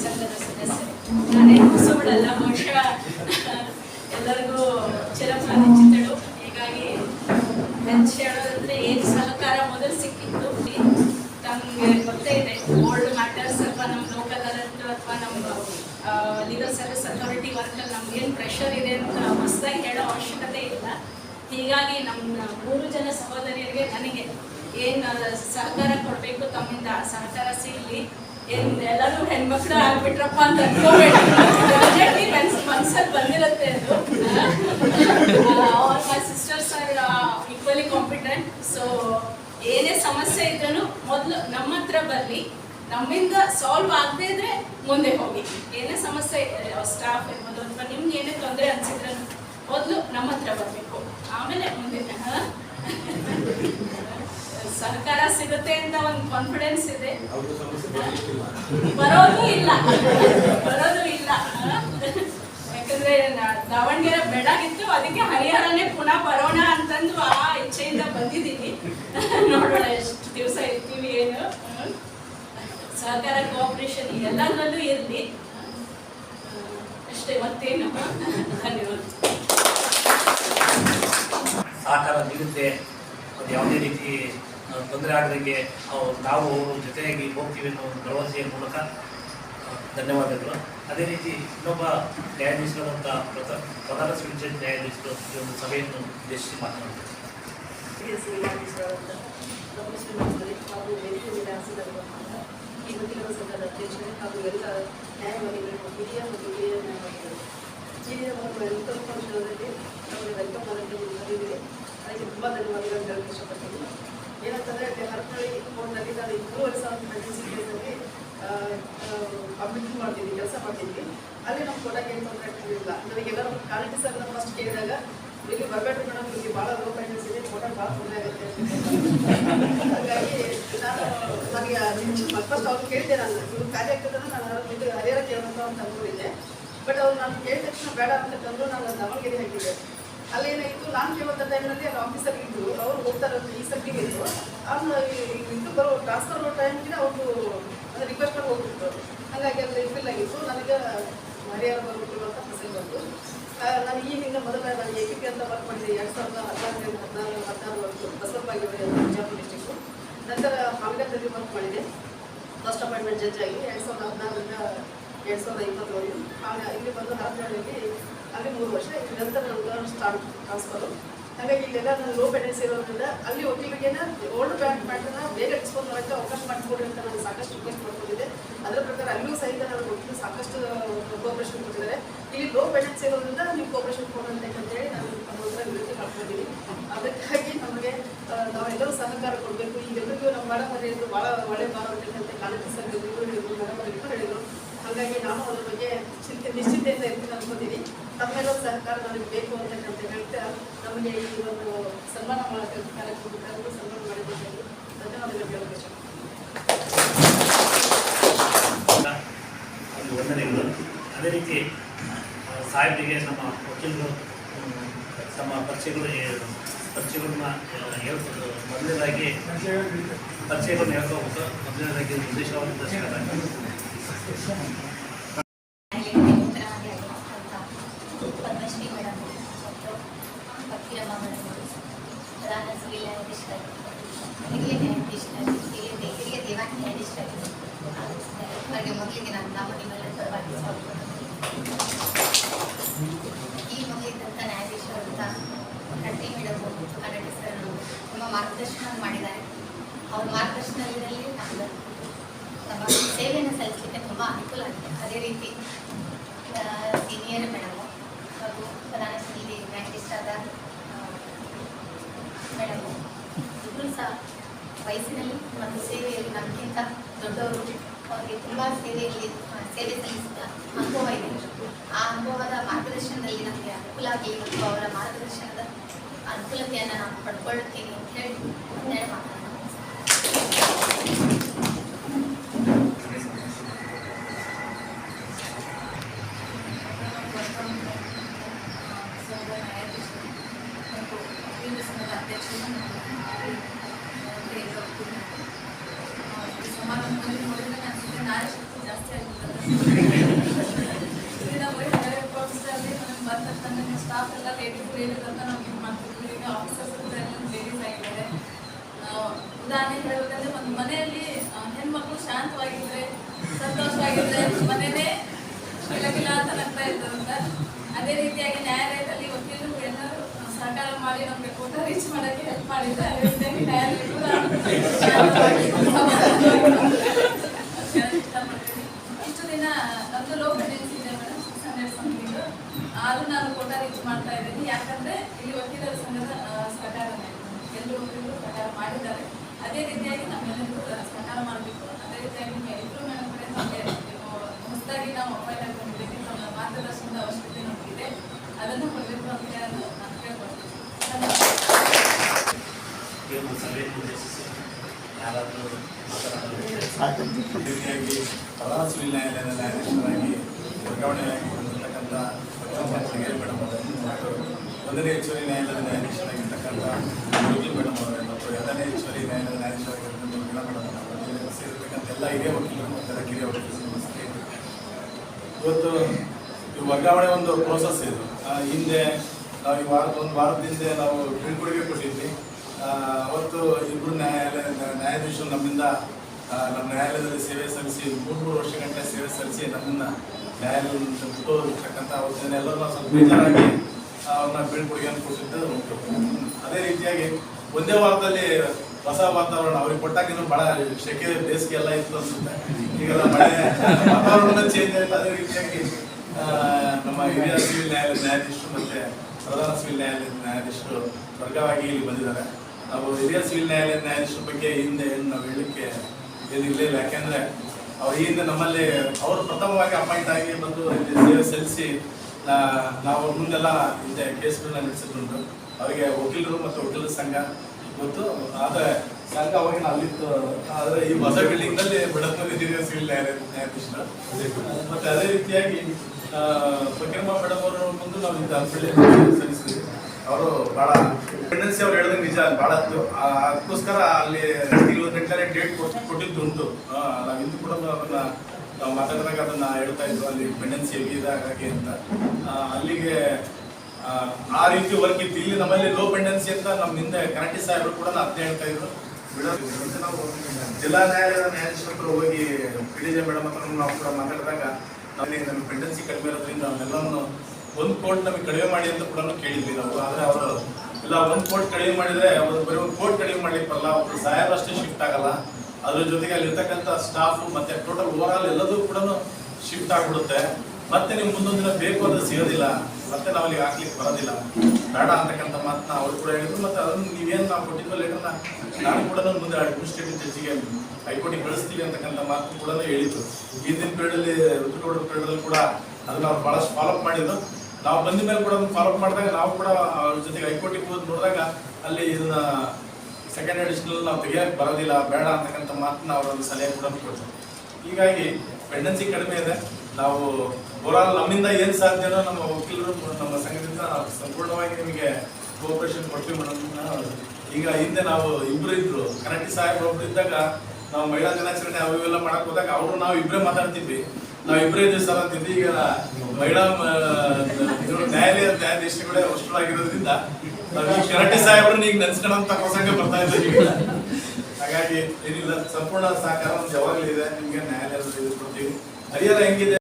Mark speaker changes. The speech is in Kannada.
Speaker 1: ಸಂಘದ ಸದಸ್ಯರು ನಾನೇನು ಹೊಸಬಳಲ್ಲ ಬಹುಶಃ ಎಲ್ಲರಿಗೂ ಚಿರಪರಿಚಿತಳು ಹೀಗಾಗಿ ಹೆಂಚ್ ಹೇಳೋದಂದ್ರೆ ಏನು ಸಹಕಾರ ಮೊದಲು ಸಿಕ್ಕಿತ್ತು ತಮಗೆ ಗೊತ್ತೇ ಇದೆ ಓಲ್ಡ್ ಮ್ಯಾಟರ್ಸ್ ಅಥವಾ ನಮ್ಮ ಲೋಕಲ್ ಅಥವಾ ನಮ್ಮ ಲೀಗಲ್ ಸರ್ವಿಸ್ ಅಥಾರಿಟಿ ವರ್ಕಲ್ಲಿ ನಮ್ಗೇನು ಪ್ರೆಷರ್ ಇದೆ ಅಂತ ಹೊಸದಾಗಿ ಹೇಳೋ ಅವಶ್ಯಕತೆ ಇಲ್ಲ ಹೀಗಾಗಿ ನಮ್ಮ ಮೂರು ಜನ ಸಹೋದರಿಯರಿಗೆ ನನಗೆ ಏನು ಸಹಕಾರ ಕೊಡಬೇಕು ತಮ್ಮಿಂದ. ಸಹಕಾರ ಸಿಗಲಿ. ಎಲ್ಲರೂ ಹೆಣ್ಮಕ್ಳು ಆಗ್ಬಿಟ್ರಪ್ಪ ಅಂತ ಅನ್ಕೋಬೇಡಿ. ಮನ್ಸಲ್ಲಿ ಬಂದಿರತ್ತೆ ಅದು. My sisters are equally competent so ಏನೇ ಸಮಸ್ಯೆ ಇದ್ರೂ ಮೊದಲು ನಮ್ಮ ಹತ್ರ ಬರಲಿ ನಮ್ಮಿಂದ ಸಾಲ್ವ್ ಆಗದೇ ಇದ್ರೆ ಮುಂದೆ ಹೋಗಿ. ಏನೇ ಸಮಸ್ಯೆ ಸ್ಟಾಫ್ ಇರ್ಬೋದು ಅಥವಾ ನಿಮ್ಗೆ ಏನೇ ತೊಂದರೆ ಅನ್ಸಿದ್ರು ಮೊದಲು ನಮ್ಮ ಹತ್ರ ಬರಬೇಕು. ಆಮೇಲೆ ಮುಂದೆ? ಸಹಕಾರ ಸಿಗುತ್ತೆ ಅಂತ ಒಂದು ಕಾನ್ಫಿಡೆನ್ಸ್ ಇದೆ. ಬರೋದು ಇಲ್ಲ. ಬರೋದು ಇಲ್ಲ. ಯಾಕಂದ್ರೆ ನಾ- ದಾವಣಗೆರೆ ಬೇಡಾಗಿತ್ತು ಅದಕ್ಕೆ ಹರಿಹರನೇ ಪುನಃ ಬರೋಣ ಅಂತಂದು ಆ ಇಚ್ಛೆಯಿಂದ ಬಂದಿದ್ದೀನಿ. ನೋಡೋಣ ಎಷ್ಟು ದಿವಸ ಇರ್ತೀವಿ ಏನು. ಸಹಕಾರ ಕೋಆಪರೇಷನ್ ಎಲ್ಲದರಲ್ಲೂ ಇರಲಿ. ಅಷ್ಟೇ ಮತ್ತೇನು? ಧನ್ಯವಾದ.
Speaker 2: ಸಹಕಾರ ನೀಡುತ್ತೆ ಯಾವುದೇ ರೀತಿ ತೊಂದರೆ ಆಗದಂಗೆ ನಾವು ಅವರು ಜೊತೆಯಾಗಿ ಹೋಗ್ತೀವಿ ಅನ್ನೋ ಒಂದು ಭರವಸೆಯ ಮೂಲಕ ಧನ್ಯವಾದಗಳು. ಅದೇ ರೀತಿ ಇನ್ನೊಬ್ಬ ನ್ಯಾಯಾಧೀಶರಾದಂಥ ಪ್ರಧಾನ ಸಿವಿಲ್ ನ್ಯಾಯಾಧೀಶರು ಈ ಒಂದು ಸಭೆಯನ್ನು ಉದ್ದೇಶಿಸಿ
Speaker 3: ಮಾತನಾಡಿದರು ಈ ವಕೀಲರ ಸಂಘದ ಹಾಗೂ ನ್ಯಾಯವಾದಿಗಳು ಹಿರಿಯ ಮತ್ತು ಹಿರಿಯ ನ್ಯಾಯವಾದಿಗಳು. ಹಿರಿಯ ಮತ್ತು ವೆಲ್ಕಮ್ ಫಂಕ್ಷನಲ್ಲಿ ನಮಗೆ ಅದಕ್ಕೆ ತುಂಬ ಧನ್ಯವಾದಗಳನ್ನು ಹೇಳಕ್ಕೆ ಇಷ್ಟಪಡ್ತೀನಿ. ಏನಂತಂದರೆ ಹರಕೊಳ್ಳಿ ಕೋರ್ಟ್ನಲ್ಲಿ ನಾನು ಮೂರು ವರ್ಷ ಪ್ರೆಗ್ನೆನ್ಸಿ ಕೇಸಲ್ಲಿ ಅಭಿವೃದ್ಧಿ ಮಾಡ್ತೀನಿ, ಕೆಲಸ ಮಾಡ್ತೀನಿ. ಅಲ್ಲಿ ನಮ್ಮ ಕೊಡಕ್ಕೆ ಏನು ತೊಂದರೆ ಆಗ್ತಿರಲಿಲ್ಲ. ನನಗೆಲ್ಲ ಕಾಲಿಟಿ ಸರ್ ಫಸ್ಟ್ ಕೇಳಿದಾಗ, ಇಲ್ಲಿ ಬರಬೇಡ್ರಿ ಮೇಡಮ್ ನಿಮಗೆ ಭಾಳ ಲೋ ಪ್ರೆಗ್ನೆನ್ಸಿ ಇದೆ ಕೊಡಕ್ಕೆ ಭಾಳ ತೊಂದರೆ ಆಗುತ್ತೆ. ಹಾಗಾಗಿ ನಾನು ನನಗೆ ಫಸ್ಟ್ ಅವ್ರು ಕೇಳಿದೆ ನಾನು. ಇವ್ರು ಖಾಲಿ ಆಗ್ತದೆ ನಾನು ಇದು ಹರಿಹರ ಕೇಳೋಣ ಅಂತ ಇದೆ ಬಟ್ ಅವ್ರು ನಾನು ಕೇಳಿದ ತಕ್ಷಣ ಬೇಡ ಅಂತ ತಂದು ನಾನು ದಾವಣಗೆರೆ ಹಾಕಿದ್ದೆ. ಅಲ್ಲೇನಾಯಿತು ನಾನು ಕೇಳುವಂಥ ಟೈಮ್ನಲ್ಲಿ ಅಲ್ಲಿ ಆಫೀಸರ್ ಇದ್ದರು ಅವ್ರು ಹೋಗ್ತಾರೆ ಅಂತ ಈ ಸಬ್ಬಿಗೆ ಇದ್ದರು ಅವ್ನು ಇದು ಬರೋ ಟ್ರಾನ್ಸ್ಫರ್ ಮಾಡೋ ಟೈಮ್ಗೆ ಅವ್ರು ರಿಕ್ವೆಸ್ಟ್ ಮಾಡಿ ಹೋಗ್ಬಿಟ್ಟು ಹಾಗಾಗಿ ಅಲ್ಲಿ ಫಿಲ್ ಆಗಿತ್ತು. ನನಗೆ ಹರಿಹರ ಬರ್ಬಿಟ್ಟಿರುವಂಥ ಅಂತ ಹೆಸರು ಬಂತು ನಾನು ಈ ಹಿಂದೆ ಮೊದಲ ನಾನು ಎ ಪಿ ಅಂತ ವರ್ಕ್ ಮಾಡಿದೆ. ಎರಡು ಸಾವಿರದ ಹದಿನಾರರಿಂದ ಹದಿನಾರು ಹದಿನಾರು ವರ್ಷ ಅಂತ ಬಿಜಾಪುರ ಡಿಸ್ಟಿಕ್ಕು ನಂತರ ಹಾಂಗ್ಕಾಂಗ್ನಲ್ಲಿ ವರ್ಕ್ ಮಾಡಿದೆ. ಫಸ್ಟ್ ಅಪಾಯಿಂಟ್ಮೆಂಟ್ ಜಡ್ಜ್ ಆಗಿ ಎರಡು ಸಾವಿರದ ಹದಿನಾರರಿಂದ ಎರಡು ಸಾವಿರದ ಇಪ್ಪತ್ತೊಂದು. ಆಗ ಇಲ್ಲಿ ಬಂದು ಹದಿನಾರಲ್ಲಿ ಅಲ್ಲಿ ಮೂರು ವರ್ಷ ನಂತರ ನನಗೆ ಸ್ಟಾರ್ಟ್ ಟ್ರಾನ್ಸ್ಫರು ಹಾಗಾಗಿ ಇಲ್ಲೆಲ್ಲ ನಾನು ಲೋ ಪೆಂಡೆನ್ಸ್ ಇರೋದ್ರಿಂದ ಅಲ್ಲಿ ವಕೀಲರಿಗೆ ಓಲ್ಡ್ ಬ್ಯಾಂಕ್ ಮ್ಯಾಟ್ರನ್ನ ಬೇಗ ಎಕ್ಸ್ಪೋಸ್ ಮಾಡೋಕ್ಕೆ ಅವಕಾಶ ಮಾಡಿಕೊಡಿ ಅಂತ ನಾನು ಸಾಕಷ್ಟು ರಿಕ್ವೆಸ್ಟ್ ಮಾಡ್ಕೊಂಡಿದ್ದೆ. ಅದರ ಪ್ರಕಾರ ಅಲ್ಲಿಯೂ ಸಹಿತ ನಾನು ವಕೀಲರು ಸಾಕಷ್ಟು ಕೋಪರೇಷನ್ ಕೊಟ್ಟಿದ್ದಾರೆ. ಇಲ್ಲಿ ಲೋ ಪೆಂಡೆನ್ಸ್ ಇರೋದ್ರಿಂದ ನೀವು ಕೋಆಪರೇಷನ್ ಕೊಡಂತೆ ಅಂತ ಹೇಳಿ ನಾನು ನಮ್ಮ ಹತ್ರ ವಿನಂತಿ ಮಾಡ್ಕೊಂಡಿದ್ದೀನಿ ಅದಕ್ಕಾಗಿ ನಮಗೆ ನಾವೆಲ್ಲರೂ ಸಹಕಾರ ಕೊಡಬೇಕು. ಈಗೆಲ್ಲರಿಗೂ ನಮ್ಮ ಮೇಡಮ್ ಹೇಳಿದ್ರು ಭಾಳ ಒಳ್ಳೆ ಭಾಳ ಅಂತ ಕಾಲೇಜ್ ಸರ್ ಹೇಳಿದ್ರು ಹೇಳಿದ್ರು ಮೇಡಮ್ ಅವರಿಗೂ ಹೇಳಿದ್ರು. ಹಾಗಾಗಿ ನಾನು ಅದ್ರ ಬಗ್ಗೆ ಚಿಂತೆ, ನಿಶ್ಚಿತೆಯಿಂದ ಇರ್ತೀನಿ ಅನ್ಕೋತೀನಿ ತಮ್ಮೆಲ್ಲರ ಸಹಕಾರ ನನಗೆ ಬೇಕು. ನಮಗೆ ಈ ಒಂದು ಸನ್ಮಾನ ಕಾರ್ಯಕ್ರಮ ಸನ್ಮಾನ ಮಾಡಿದ್ದಕ್ಕಾಗಿ
Speaker 2: ಅದೇ ರೀತಿ ಸಾಹೇಬರಿಗೆ ನಮ್ಮ ವಕೀಲರು ತಮ್ಮ ಪರಿಚಯಗಳು ಪರಿಚಯಗಳನ್ನ ಹೇಳ್ಕೊಂಡು ಮೊದಲನೇದಾಗಿ ಪರಿಚಯಗಳನ್ನ ಹೇಳ್ಕೋಬೇಕು ಮೊದಲನೇದಾಗಿ ಉದ್ದೇಶವಾದ
Speaker 4: ಪದ್ಮಶ್ರೀ ಮೇಡಮ್ ಮತ್ತು ಫಕೀರಮ್ಮ ಮೇಡಮ್ ಪ್ರಧಾನ ಸಿವಿಲ್ ನ್ಯಾಯಾಧೀಶರಾಗಿ ಹಿರಿಯ ನ್ಯಾಯಾಧೀಶರಾಗಿ ಹಿರಿಯ ದೇ- ಹಿರಿಯ ದೇವಾನ ನ್ಯಾಯಾಧೀಶರಾಗಿ ಅವರಿಗೆ ಮೊದಲಿಗೆ ನಾನು ನಮ್ಮ ನಿಮ್ಮೆಲ್ಲರ ಈ ಮೊದಲಿದ್ದಂಥ ನ್ಯಾಯಾಧೀಶರಂತ ಕಟ್ಟಿ ಮೇಡಮ್ ಕನ್ನಡ ಸರ್ ತುಂಬ ಮಾರ್ಗದರ್ಶನ ಮಾಡಿದ್ದಾರೆ. ಅವ್ರ ಮಾರ್ಗದರ್ಶನದಲ್ಲಿ ನಮ್ಗೆ ನಮ್ಮ ಸೇವೆಯನ್ನು ಸಲ್ಲಿಸಲಿಕ್ಕೆ ತುಂಬ ಅನುಕೂಲ ಆಗಿದೆ ಅದೇ ರೀತಿ ಸೀನಿಯರ್ ಮೇಡಮು ಹಾಗೂ ಪ್ರಧಾನ ಸಿಲಿ ನ್ಯಾಯಾಧೀಶರಾದ ಮೇಡಮು ಇಬ್ಬರು ಸಹ ವಯಸ್ಸಿನಲ್ಲಿ ಮತ್ತು ಸೇವೆಯಲ್ಲಿ ನಮಗಿಂತ ದೊಡ್ಡವರು. ಅವರಿಗೆ ತುಂಬ ಸೇವೆಯಲ್ಲಿ ಸೇವೆ ಸಲ್ಲಿಸಿದ ಅನುಭವ ಇದೆ. ಆ ಅನುಭವದ ಮಾರ್ಗದರ್ಶನದಲ್ಲಿ ನಮಗೆ ಅನುಕೂಲ ಆಗಿ ಮತ್ತು ಅವರ ಮಾರ್ಗದರ್ಶನದ ಅನುಕೂಲತೆಯನ್ನು ನಾವು ಪಡ್ಕೊಳ್ಳುತ್ತೇನೆ ಅಂತ ಹೇಳಿ ಒಂದೆರಡು ಮಾತನ್ನು
Speaker 5: ಸಮಾರಂಭದಲ್ಲಿ ನೋಡಿದ್ರೆ ಅನ್ಸುತ್ತೆ ನಾಳೆ ಜಾಸ್ತಿ ಆಗಿರ್ತದೆ
Speaker 6: ಇದನ್ನ ಬರೀ ಕೋರ್ಸ್ನಲ್ಲಿ ನಮ್ಗೆ ಬಂದ ತಕ್ಷಣ ನಿಮ್ಮ ಸ್ಟಾಫ್ ಎಲ್ಲ ಲೇಡೀಸ್ ಲೇಡೀಸ್ ಅಂತ ನಾವು ಇದು ಮಾಡ್ತಿದ್ವಿ. ಈಗ ಆಫೀಸರ್ಸ್ ಎಲ್ಲ ಲೇಡೀಸ್ ಆಗಿದ್ದಾರೆ. ಉದಾಹರಣೆ ಹೇಳಬೇಕಂದ್ರೆ ಒಂದು ಮನೆಯಲ್ಲಿ ಹೆಣ್ಮಕ್ಳು ಶಾಂತವಾಗಿದ್ರೆ, ಸಂತೋಷವಾಗಿದ್ರೆ ಮನೆಯೇ ಕಿಲಕಿಲ ಅಂತ ನಗ್ತಾ ಇರ್ತದಂತ ಅದೇ ರೀತಿಯಾಗಿ ನ್ಯಾಯಾಲಯದಲ್ಲಿ ವಕೀಲರು ಎಲ್ಲರೂ ಸಹಕಾರ ಮಾಡಿ ನಮಗೆ ಕೋಟ ರೀಚ್ ಮಾಡೋಕ್ಕೆ ಹೆಲ್ಪ್ ಮಾಡಿದ್ರೆ ಅದೇ ರೀತಿಯಾಗಿ ನ್ಯಾಯಾಲಯ ಕೂಡ ಶಾಂತವಾಗಿ ಸಮಾಧಾನವಾಗಿ ಹೇಳಕ್ ಇಷ್ಟಪಡ್ತೀನಿ. ಇಷ್ಟು ದಿನ ನಂದು ಲೋ ಪೆಂಡೆನ್ಸಿ ಇದೆ ಮೇಡಮ್ ಸಿಕ್ಸ್ ಹಂಡ್ರೆಡ್ ಸಮಥಿಂಗ್ ಆದ್ರೂ ನಾನು ಕೋಟ ರೀಚ್ ಮಾಡ್ತಾ ಇದ್ದೀನಿ ಯಾಕಂದ್ರೆ ಇಲ್ಲಿ ವಕೀಲರ ಸಂಘದ ಸಹಕಾರನೇ ಸಹಕಾರ ಎಲ್ಲರೂ ವಕೀಲರು ಸಹಕಾರ ಮಾಡಿದ್ದಾರೆ. ಅದೇ ರೀತಿಯಾಗಿ ನಮ್ಮೆಲ್ಲರಿಗೂ ಸಹಕಾರ ಮಾಡಬೇಕು. ಅದೇ ರೀತಿಯಾಗಿ ಎಲ್ಲರೂ ನನ್ನ ಕಡೆ ನಮಗೆ ಹೊಸದಾಗಿ ನಾವು ಮೊಬೈಲ್ ಆಗಿಕೊಂಡಿದ್ದೇವೆ ನಮ್ಮ ಮಾರ್ಗದರ್ಶನದ ಅವಶ್ಯಕತೆ ನಮಗಿದೆ. ಅದನ್ನು ಕೊಡಬೇಕು ಅಂತ ಹೇಳಿ ನಾನು
Speaker 5: ರೀತಿಯಾಗಿ ಪ್ರಧಾನ ಸಿವಿಲ್ ನ್ಯಾಯಾಲಯದ ನ್ಯಾಯಾಧೀಶರಾಗಿ ವರ್ಗಾವಣೆಯಾಗಿ ಬಂದಿರತಕ್ಕಂಥ ಮೇಡಮ್ ಅವರನ್ನು ಮತ್ತು ಒಂದನೇ ಹೆಚ್ಚುವರಿ ನ್ಯಾಯಾಲಯದ ನ್ಯಾಯಾಧೀಶರಾಗಿರ್ತಕ್ಕಂಥ ಮೇಡಮ್ ಅವರೇ ಮತ್ತು ಎರಡನೇ ಹೆಚ್ಚುವರಿ ನ್ಯಾಯಾಲಯದ ನ್ಯಾಯಾಧೀಶರಾಗಿರ್ತಕ್ಕಂಥ ಮಹಿಳಾ ಮೇಡಮ್ ಸೇರಿರ್ತಕ್ಕಂಥ ಎಲ್ಲ ಹಿರಿಯ ವಕೀಲರು ಕಿರಿಯ ವಕೀಲರು ನಮಸ್ತೆ. ಇವತ್ತು ಈ ವರ್ಗಾವಣೆ ಒಂದು ಪ್ರೋಸೆಸ್ ಇದು ಹಿಂದೆ ನಾವು ಈ ವಾರದ ಒಂದು ವಾರದ ಹಿಂದೆ ನಾವು ಬೀಳ್ಕೊಡುಗೆ ಕೊಟ್ಟಿದ್ವಿ ಅವತ್ತು ಇಬ್ಬರು ನ್ಯಾಯಾಲಯ ನ್ಯಾಯಾಧೀಶರು ನಮ್ಮಿಂದ ನಮ್ಮ ನ್ಯಾಯಾಲಯದಲ್ಲಿ ಸೇವೆ ಸಲ್ಲಿಸಿ ಮೂರು ಮೂರು ವರ್ಷ ಗಂಟೆ ಸೇವೆ ಸಲ್ಲಿಸಿ ನಮ್ಮನ್ನ ನ್ಯಾಯಾಲಯದಿಂದ ಬಿಟ್ಟು ಇರ್ತಕ್ಕಂಥ ಸ್ವಲ್ಪ ಅವ್ರನ್ನ ಬೀಳ್ಕೊಡುಗೆಯನ್ನು ಕೊಟ್ಟಿದ್ದು ಅದೇ ರೀತಿಯಾಗಿ ಒಂದೇ ವಾರದಲ್ಲಿ ಹೊಸ ವಾತಾವರಣ ಅವ್ರಿಗೆ ಕೊಟ್ಟಾಗಿನೂ ಬಹಳ ಸೆಕೆ ಬೇಸಿಗೆ ಎಲ್ಲ ಇತ್ತು ಅನ್ಸುತ್ತೆ ಈಗೆಲ್ಲ ವಾತಾವರಣ ಚೇಂಜ್ ಆಯ್ತು ಅದೇ ರೀತಿಯಾಗಿ ನಮ್ಮ ಹಿರಿಯ ಸಿವಿಲ್ ನ್ಯಾಯಾಲಯದ ನ್ಯಾಯಾಧೀಶರು ಮತ್ತೆ ಪ್ರಧಾನ ಸಿವಿಲ್ ನ್ಯಾಯಾಲಯದ ನ್ಯಾಯಾಧೀಶರು ವರ್ಗವಾಗಿ ಇಲ್ಲಿ ಬಂದಿದ್ದಾರೆ. ನಾವು ಹಿರಿಯ ಸಿವಿಲ್ ನ್ಯಾಯಾಲಯದ ನ್ಯಾಯಾಧೀಶರ ಬಗ್ಗೆ ಹಿಂದೆ ಏನು ನಾವು ಹೇಳಲಿಕ್ಕೆ ಏನಿಲ್ಲ ಯಾಕೆಂದ್ರೆ ಅವ್ರು ಈ ಹಿಂದೆ ನಮ್ಮಲ್ಲಿ, ಅವರು ಪ್ರಥಮವಾಗಿ ಅಪಾಯಿಂಟ್ ಆಗಿ ಬಂದು ಸೇವೆ ಸಲ್ಲಿಸಿ ನಾವು ಮುಂದೆಲ್ಲ ಹಿಂದೆ ಕೇಸ್ಗಳನ್ನ ನಡೆಸಿಕೊಂಡು ಅವರಿಗೆ ವಕೀಲರು ಮತ್ತು ವಕೀಲರ ಸಂಘ ಗೊತ್ತು. ಆದರೆ ಸಂಘ ಅವಾಗ ಅಲ್ಲಿತ್ತು ಆದರೆ ಈ ಹೊಸ ಬಿಲ್ಡಿಂಗ್ನಲ್ಲಿ ಬಡಪಲ್ಲಿ ಹಿರಿಯ ಸಿವಿಲ್ ನ್ಯಾಯಾಲಯ ನ್ಯಾಯಾಧೀಶರು. ಮತ್ತೆ ಅದೇ ರೀತಿಯಾಗಿ ಫಕೀರಮ್ಮ ಮೇಡಮ್ ಅವರು ಮುಂದೆ ನಾವು ಇಂಥ ಬಿಲ್ಡಿಂಗ್ ಸಲ್ಲಿಸಿದ್ವಿ. ಅವರು ಬಹಳ ಪ್ರೆಗ್ನೆನ್ಸಿ ಅವ್ರು ಹೇಳಿದ್ರೆ ನಿಜ. ಆ, ಅದಕ್ಕೋಸ್ಕರ ಅಲ್ಲಿ ಗಂಟಲೆ ಡೇಟ್ ಕೊಟ್ಟಿದ್ದು ಉಂಟು. ನಾವು ಇಂದು ಕೂಡ ಅದನ್ನ ನಾವು ಮಾತಾಡಿದಾಗ ಅದನ್ನ ಹೇಳ್ತಾ ಇದ್ವು ಅಲ್ಲಿ ಪೆಂಡೆನ್ಸಿ ಹೇಗಿದೆ ಹಾಗಾಗಿ ಅಂತ. ಅಲ್ಲಿಗೆ ಆ, ರೀತಿ ವರ್ಕ್ ಇತ್ತು. ಇಲ್ಲಿ ನಮ್ಮಲ್ಲಿ ಲೋ ಪೆಂಡೆನ್ಸಿ ಅಂತ ನಮ್ಮ ಹಿಂದೆ ಕರೆಂಟಿ ಸಾಹೇಬರು ಕೂಡ ಅದನ್ನ ಹೇಳ್ತಾ ಇದ್ರು. ನಾವು ಜಿಲ್ಲಾ ನ್ಯಾಯಾಲಯದ ನ್ಯಾಯಾಧೀಶರ ಹೋಗಿ ಪಿ ಡಿ ಜೆ ಮೇಡಮ್ ಹತ್ರ ನಾವು ಕೂಡ ಮಾತಾಡಿದಾಗ ನಮಗೆ ನಮ್ಮ ಪೆಂಡೆನ್ಸಿ ಕಡಿಮೆ ಇರೋದ್ರಿಂದ ಅವನ್ನೆಲ್ಲವನ್ನು ಒಂದು ಕೋಟ್ ನಮಗೆ ಕಡಿಮೆ ಮಾಡಿ ಅಂತ ಕೂಡ ಕೇಳಿದ್ವಿ ನಾವು. ಆದರೆ ಅವರು ಇಲ್ಲ, ಒಂದು ಕೋಟ್ ಕಡಿಮೆ ಮಾಡಿದ್ರೆ ಅವರು ಬರೀ ಒಂದು ಕೋರ್ಟ್ ಕಡಿಮೆ ಮಾಡ್ಲಿಕ್ಕೆ ಬರಲ್ಲ ಅವರು ಅಷ್ಟೇ ಶಿಫ್ಟ್ ಆಗಲ್ಲ. ಅದ್ರ ಜೊತೆಗೆ ಅಲ್ಲಿರ್ತಕ್ಕಂಥ ಸ್ಟಾಫ್ ಮತ್ತೆ ಟೋಟಲ್ ಓವರ್ ಆಲ್ ಎಲ್ಲದೂ ಕೂಡ ಶಿಫ್ಟ್ ಆಗ್ಬಿಡುತ್ತೆ. ಮತ್ತೆ ನೀವು ಮುಂದೊಂದು ದಿನ ಬೇಕು ಅಂದ್ರೆ ಸಿಗೋದಿಲ್ಲ. ಮತ್ತೆ ನಾವು ಅಲ್ಲಿಗೆ ಹಾಕ್ಲಿಕ್ಕೆ ಬರೋದಿಲ್ಲ. ಬೇಡ ಅಂತಕ್ಕಂಥ ಮಾತನ್ನ ಅವ್ರು ಕೂಡ ಹೇಳಿದ್ರು. ಮತ್ತೆ ಅದನ್ನು ನೀವೇನು ನಾವು ಕೊಟ್ಟಿದ್ದು ಲೆಟರ್ನ ನಾನು ಕೂಡ ಮುಂದೆ ಅಡ್ಮಿನಿಸ್ಟ್ರೇಟಿವ್ ಜಡ್ಜಿಗೆ ಹೈಕೋರ್ಟಿಗೆ ಕಳಿಸ್ತೀವಿ ಅಂತಕ್ಕಂಥ ಮಾತು ಕೂಡ ಹೇಳಿದ್ರು. ಹಿಂದಿನ ಪೀರಿಯಡಲ್ಲಿ ರುದ್ರಗೌಡ ಪೀರಿಯಡಲ್ಲಿ ಕೂಡ ಅದನ್ನ ಅವ್ರು ಬಹಳಷ್ಟು ಫಾಲೋಅಪ್ ಮಾಡಿದ್ರು. ನಾವು ಬಂದ ಮೇಲೆ ಕೂಡ ಫಾಲೋಅಪ್ ಮಾಡಿದಾಗ ನಾವು ಕೂಡ ಅವ್ರ ಜೊತೆಗೆ ಹೈಕೋರ್ಟಿಗೆ ಹೋಗಿ ನೋಡಿದಾಗ ಅಲ್ಲಿ ಇದನ್ನ ಸೆಕೆಂಡ್ ಅಡಿಷನಲ್ ನಾವು ತೆಗಿಯಕ್ಕೆ ಬರೋದಿಲ್ಲ, ಬೇಡ ಅಂತಕ್ಕಂಥ ಮಾತನ್ನ ಅವರೊಂದು ಸಲಹೆ ಕೂಡ ಕೊಡ್ತಾರೆ ಹೀಗಾಗಿ ಪೆಂಡೆನ್ಸಿ ಕಡಿಮೆ ಇದೆ. ನಾವು ಓವರಾಲ್ ನಮ್ಮಿಂದ ಏನು ಸಾಧ್ಯನೋ ನಮ್ಮ ವಕೀಲರು ನಮ್ಮ ಸಂಘದಿಂದ ಸಂಪೂರ್ಣವಾಗಿ ನಿಮಗೆ ಕೋಆಪರೇಷನ್ ಕೊಡ್ತೀವಿ ಮೇಡಮ್. ಈಗ ಹಿಂದೆ ನಾವು ಇಬ್ಬರು ಇದ್ರು. ಕರೆಕ್ಟ್ ಸಾಹೇಬ್ ಒಬ್ಬರು ಇದ್ದಾಗ ನಾವು ಮಹಿಳಾ ದಿನಾಚರಣೆ ಅವೆಲ್ಲ ಮಾಡಕ್ ಹೋದಾಗ ಅವರು ನಾವು ಇಬ್ಬರೇ ಮಾತಾಡ್ತಿದ್ವಿ. ನಾವು ಇಬ್ಬರೇ ದಿವಸ ಅಂತಿದ್ವಿ ಈಗ ಮಹಿಳಾ ನ್ಯಾಯಾಲಯ ನ್ಯಾಯಾಧೀಶಗಳೇ ಅಷ್ಟರಾಗಿರೋದ್ರಿಂದ ಕರೆಕ್ಟಿ ಸಾಹೇಬ್ರನ್ನ ಈಗ ನೆನ್ಸ್ಕೊಳ್ಳೋಂಥ ಪ್ರಸಂಗ ಬರ್ತಾ ಇದ್ದೀವಿ ಹಾಗಾಗಿ ಏನಿಲ್ಲ, ಸಂಪೂರ್ಣ ಸಹಕಾರ ಒಂದು ಯಾವಾಗಲೂ ಇದೆ. ನಿಮಗೆ ನ್ಯಾಯಾಲಯದಲ್ಲಿ ಕೊಡ್ತೀವಿ. ಹೆಂಗಿದೆ?